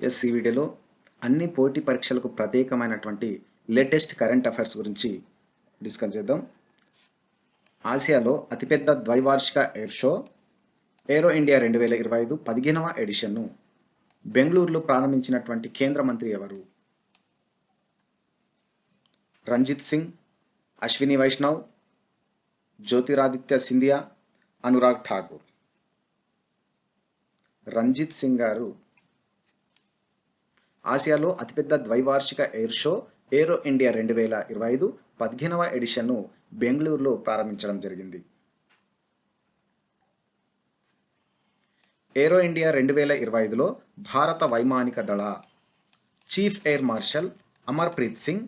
Yes ఈ వీడియోలో అన్ని పోటీ పరీక్షలకు ప్రత్యేకమైనటువంటి లేటెస్ట్ కరెంట్ అఫైర్స్ గురించి డిస్కస్ చేద్దాం. ఆసియాలో అతిపెద్ద ద్వైవార్షిక ఎయిర్ షో ఏరో ఇండియా రెండు వేల ఇరవై ఐదు పదిహేనవ ఎడిషన్ను బెంగళూరులో ప్రారంభించినటువంటి కేంద్ర మంత్రి ఎవరు? రంజిత్ సింగ్ అశ్విని వైష్ణవ్ జ్యోతిరాదిత్య సింధియా అనురాగ్ ఠాకూర్ రంజిత్ సింగ్ గారు ఆసియాలో అతిపెద్ద ద్వైవార్షిక ఎయిర్ షో ఏరో ఇండియా రెండు వేల ఇరవై ఐదు పదిహేనవ ఎడిషన్ను బెంగళూరులో ప్రారంభించడం జరిగింది. ఏరో ఇండియా రెండు వేల ఇరవై ఐదులో భారత వైమానిక దళ chief air marshal Amarpreet Singh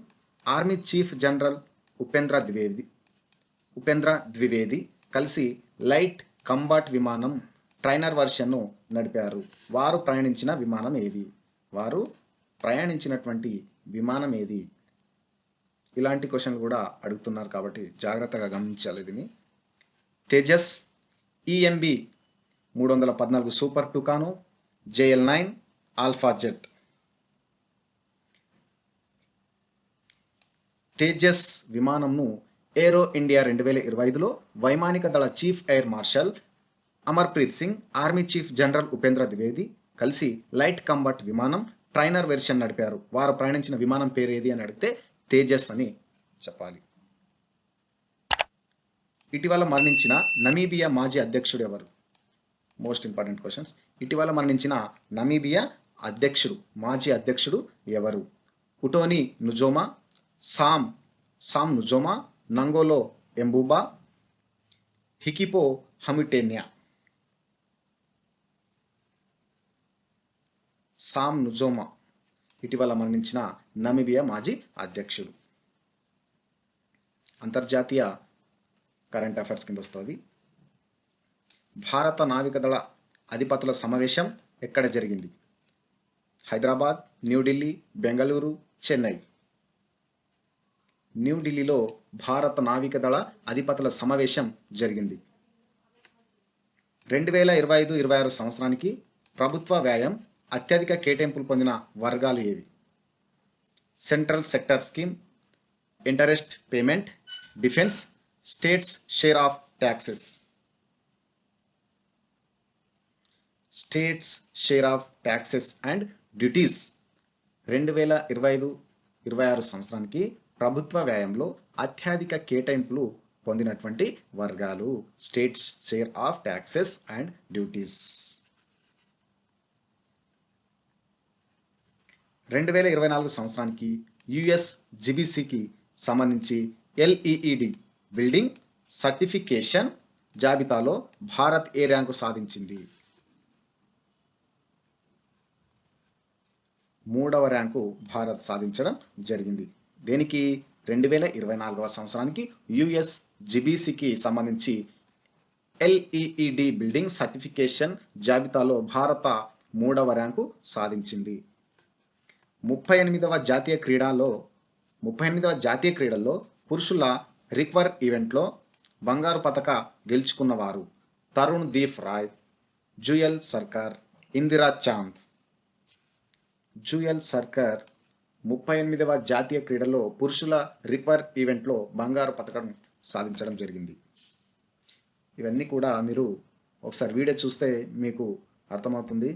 army chief general Upendra Dwivedi Upendra Dwivedi కలిసి లైట్ కంబాట్ విమానం ట్రైనర్ వర్షన్ను నడిపారు. వారు ప్రయాణించిన విమానం ఏది? వారు ప్రయాణించినటువంటి విమానం ఏది? ఇలాంటి క్వశ్చన్లు కూడా అడుగుతున్నారు కాబట్టి జాగ్రత్తగా గమనించాలి దీన్ని. తేజస్ ఈఎంబి మూడు వందల పద్నాలుగు super Tucano JL nine alpha jet. Tejas విమానంను ఏరో ఇండియా రెండు వేల ఇరవై ఐదులో వైమానిక దళ chief air marshal Amarpreet Singh army chief general Upendra Dwivedi కలిసి లైట్ కంబట్ విమానం ట్రైనర్ వెర్షన్ నడిపారు. వారు ప్రయాణించిన విమానం పేరు ఏది అని అడిగితే తేజస్ అని చెప్పాలి. ఇటీవల మరణించిన నమీబియా మాజీ అధ్యక్షుడు ఎవరు? మోస్ట్ ఇంపార్టెంట్ క్వశ్చన్స్ ఇటీవల మరణించిన నమీబియా అధ్యక్షుడు మాజీ అధ్యక్షుడు ఎవరు? Utoni Nujoma Sam Sam Nujoma Nangolo Mbumba Hidipo Hamutenya Sam Nujoma. ఇటీవల మరణించిన నమీబియా మాజీ అధ్యక్షుడు. అంతర్జాతీయ కరెంట్ అఫైర్స్ కింద వస్తుంది భారత నావికదళ అధిపతుల సమావేశం ఎక్కడ జరిగింది? హైదరాబాద్ న్యూఢిల్లీ బెంగళూరు చెన్నై. న్యూఢిల్లీలో భారత నావికదళ అధిపతుల సమావేశం జరిగింది. రెండు వేల ఇరవై ఐదు ఇరవై ఆరు సంవత్సరానికి ప్రభుత్వ వ్యయం అత్యధిక కేటాయింపులు పొందిన వర్గాలు ఏవి? Central sector scheme interest payment defence states share of taxes. States share of taxes and duties రెండు వేల ఇరవై ఐదు ఇరవై ఆరు సంవత్సరానికి ప్రభుత్వ వ్యయంలో అత్యధిక కేటాయింపులు పొందినటువంటి వర్గాలు. States share of taxes and duties. రెండు వేల ఇరవై నాలుగు సంవత్సరానికి యుఎస్ జిబిసికి సంబంధించి ఎల్ఈఈడి బిల్డింగ్ సర్టిఫికేషన్ జాబితాలో భారత్ ఏ ర్యాంకు సాధించింది? మూడవ ర్యాంకు భారత్ సాధించడం జరిగింది. దేనికి? రెండు వేల ఇరవై నాలుగవ సంవత్సరానికి యుఎస్ జిబిసికి సంబంధించి ఎల్ఈఈడి బిల్డింగ్ సర్టిఫికేషన్ జాబితాలో భారత మూడవ ర్యాంకు సాధించింది. ముప్పై ఎనిమిదవ జాతీయ క్రీడలో ముప్పై ఎనిమిదవ జాతీయ క్రీడల్లో పురుషుల రిక్వర్ ఈవెంట్లో బంగారు పతక గెలుచుకున్నవారు తరుణ్ దీప్ రాయ్ జుయల్ సర్కార్ ఇందిరా చాంద్. జుయల్ సర్కార్ ముప్పై ఎనిమిదవ జాతీయ క్రీడలో పురుషుల రిక్వర్ ఈవెంట్లో బంగారు పథకం సాధించడం జరిగింది. ఇవన్నీ కూడా మీరు ఒకసారి వీడియో చూస్తే మీకు అర్థమవుతుంది.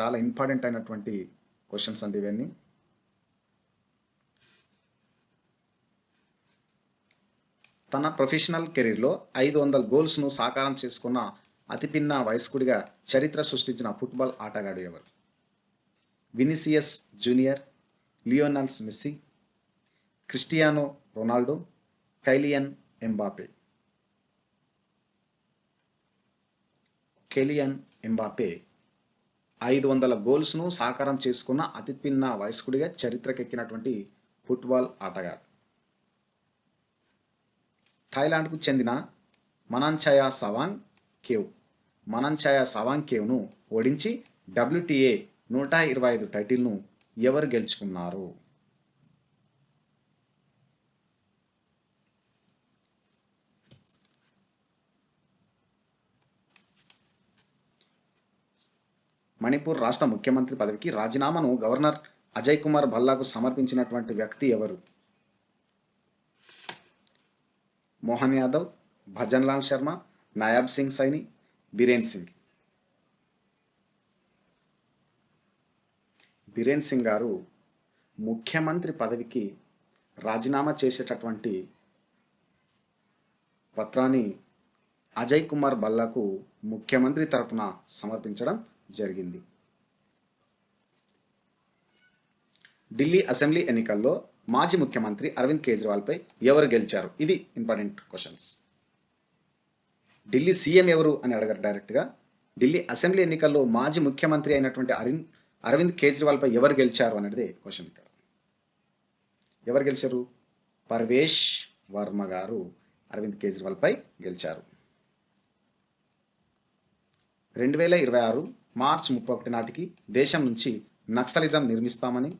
చాలా ఇంపార్టెంట్ అయినటువంటి క్వశ్చన్స్ అండి ఇవన్నీ. తన ప్రొఫెషనల్ కెరీర్లో ఐదు వందల గోల్స్ను సాకారం చేసుకున్న అతిపిన్న వయస్కుడిగా చరిత్ర సృష్టించిన ఫుట్బాల్ ఆటగాడు ఎవరు? Vinicius junior Lionel Messi Cristiano Ronaldo Kylian Mbappe. Kylian Mbappe ఐదు వందల గోల్స్ను సాకారం చేసుకున్న అతిపిన్న వయస్కుడిగా చరిత్రకెక్కినటువంటి ఫుట్బాల్ ఆటగాడు. థాయిలాండ్కు చెందిన మనాన్ఛయా సవాంగ్ కేవ్. మనాన్ఛయా సవాంగ్ కేవ్ను ఓడించి డబ్ల్యూటీఏ నూట ఇరవై ఐదు టైటిల్ను ఎవరు గెలుచుకున్నారు? మణిపూర్ రాష్ట్ర ముఖ్యమంత్రి పదవికి రాజీనామాను గవర్నర్ అజయ్ కుమార్ భల్లాకు సమర్పించినటువంటి వ్యక్తి ఎవరు? మోహన్ యాదవ్ భజన్ లాల్ శర్మ నాయాబ్ సింగ్ సైని బిరేన్ సింగ్. బిరేన్ సింగ్ గారు ముఖ్యమంత్రి పదవికి రాజీనామా చేసేటటువంటి పత్రాన్ని అజయ్ కుమార్ బల్లాకు ముఖ్యమంత్రి తరపున సమర్పించడం జరిగింది. ఢిల్లీ అసెంబ్లీ ఎన్నికల్లో మాజీ ముఖ్యమంత్రి అరవింద్ కేజ్రీవాల్పై ఎవరు గెలిచారు? ఇది ఇంపార్టెంట్ క్వశ్చన్స్. ఢిల్లీ సీఎం ఎవరు అని అడగారు డైరెక్ట్గా. ఢిల్లీ అసెంబ్లీ ఎన్నికల్లో మాజీ ముఖ్యమంత్రి అయినటువంటి అరవింద్ అరవింద్ కేజ్రీవాల్పై ఎవరు గెలిచారు అనేది క్వశ్చన్ ఇక్కడ. ఎవరు గెలిచారు? పర్వేష్ వర్మ గారు అరవింద్ కేజ్రీవాల్పై గెలిచారు. రెండు వేల ఇరవై ఆరు మార్చ్ ముప్పై ఒకటి నాటికి దేశం నుంచి నక్సలిజం నిర్మిస్తామని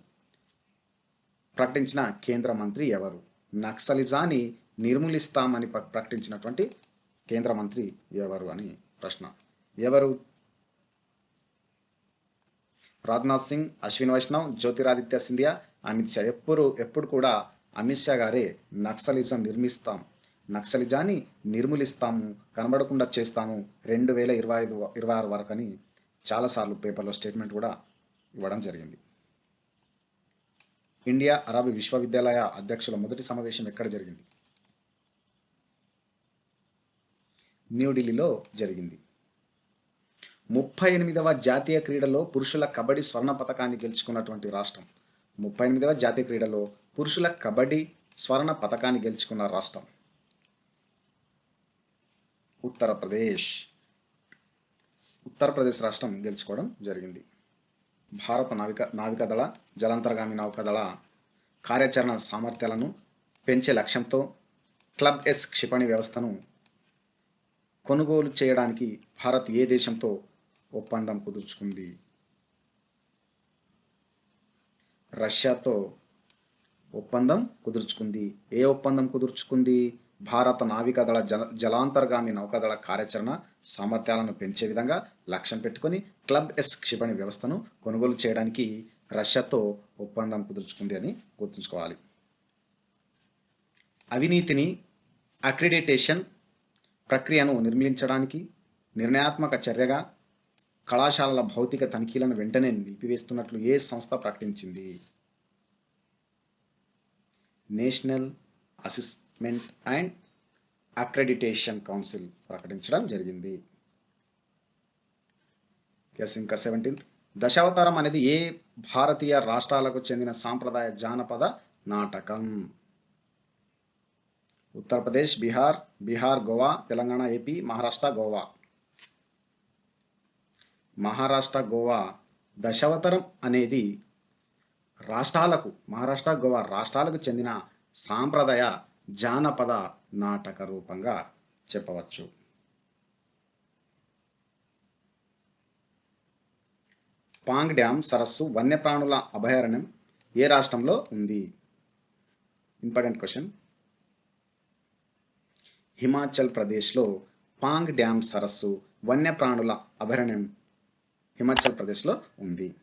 ప్రకటించిన కేంద్ర మంత్రి ఎవరు? నక్సలిజాన్ని నిర్మూలిస్తామని ప్రకటించినటువంటి కేంద్ర మంత్రి ఎవరు అని ప్రశ్న. ఎవరు? రాజ్నాథ్ సింగ్ అశ్విన్ వైష్ణవ్ జ్యోతిరాదిత్య సింధియా అమిత్ షా. ఎప్పుడు ఎప్పుడు కూడా అమిత్ షా గారే నక్సలిజం నిర్మిస్తాం. నక్సలిజాన్ని నిర్మూలిస్తాము కనబడకుండా చేస్తాము. రెండు వేల ఇరవై ఐదు ఇరవై ఆరు వరకు అని చాలాసార్లు పేపర్లో స్టేట్మెంట్ కూడా ఇవ్వడం జరిగింది. ఇండియా అరబ్ విశ్వవిద్యాలయ అధ్యక్షుల మొదటి సమావేశం ఎక్కడ జరిగింది? న్యూఢిల్లీలో జరిగింది. ముప్పై ఎనిమిదవ జాతీయ క్రీడలో పురుషుల కబడ్డీ స్వర్ణ పథకాన్ని గెలుచుకున్నటువంటి రాష్ట్రం. ముప్పై ఎనిమిదవ జాతీయ క్రీడలో పురుషుల కబడ్డీ స్వర్ణ పథకాన్ని గెలుచుకున్న రాష్ట్రం. ఉత్తరప్రదేశ్. ఉత్తరప్రదేశ్ రాష్ట్రం గెలుచుకోవడం జరిగింది. భారత నావిక నావికాదళ జలాంతర్గామి నౌకాదళ కార్యాచరణ సామర్థ్యాలను పెంచే లక్ష్యంతో క్లబ్ ఎస్ క్షిపణి వ్యవస్థను కొనుగోలు చేయడానికి భారత్ ఏ దేశంతో ఒప్పందం కుదుర్చుకుంది? రష్యాతో ఒప్పందం కుదుర్చుకుంది. ఏ ఒప్పందం కుదుర్చుకుంది? భారత నావికాదళ జల జలాంతర్గామి నౌకాదళ కార్యాచరణ సామర్థ్యాలను పెంచే విధంగా లక్ష్యం పెట్టుకొని క్లబ్ ఎస్ క్షిపణి వ్యవస్థను కొనుగోలు చేయడానికి రష్యాతో ఒప్పందం కుదుర్చుకుంది అని గుర్తుంచుకోవాలి. అవినీతిని అక్రిడిటేషన్ ప్రక్రియను నిర్మించడానికి నిర్ణయాత్మక చర్యగా కళాశాలల భౌతిక తనిఖీలను వెంటనే నిలిపివేస్తున్నట్లు ఏ సంస్థ ప్రకటించింది? National assessment and accreditation council ప్రకటించడం జరిగింది. ఎస్ ఇంకా సెవెంటీన్త్ దశావతారం అనేది ఏ భారతీయ రాష్ట్రాలకు చెందిన సాంప్రదాయ జానపద నాటకం? ఉత్తరప్రదేశ్ బీహార్ బీహార్ గోవా తెలంగాణ ఏపీ మహారాష్ట్ర గోవా. మహారాష్ట్ర గోవా దశావతారం అనేది రాష్ట్రాలకు మహారాష్ట్ర గోవా రాష్ట్రాలకు చెందిన సాంప్రదాయ జానపద నాటక రూపంగా చెప్పవచ్చు. పాంగ్ డ్యామ్ సరస్సు వన్యప్రాణుల అభయారణ్యం ఏ రాష్ట్రంలో ఉంది? Important question. హిమాచల్ ప్రదేశ్లో పాంగ్ డ్యామ్ సరస్సు వన్యప్రాణుల అభయారణ్యం హిమాచల్ ప్రదేశ్లో ఉంది.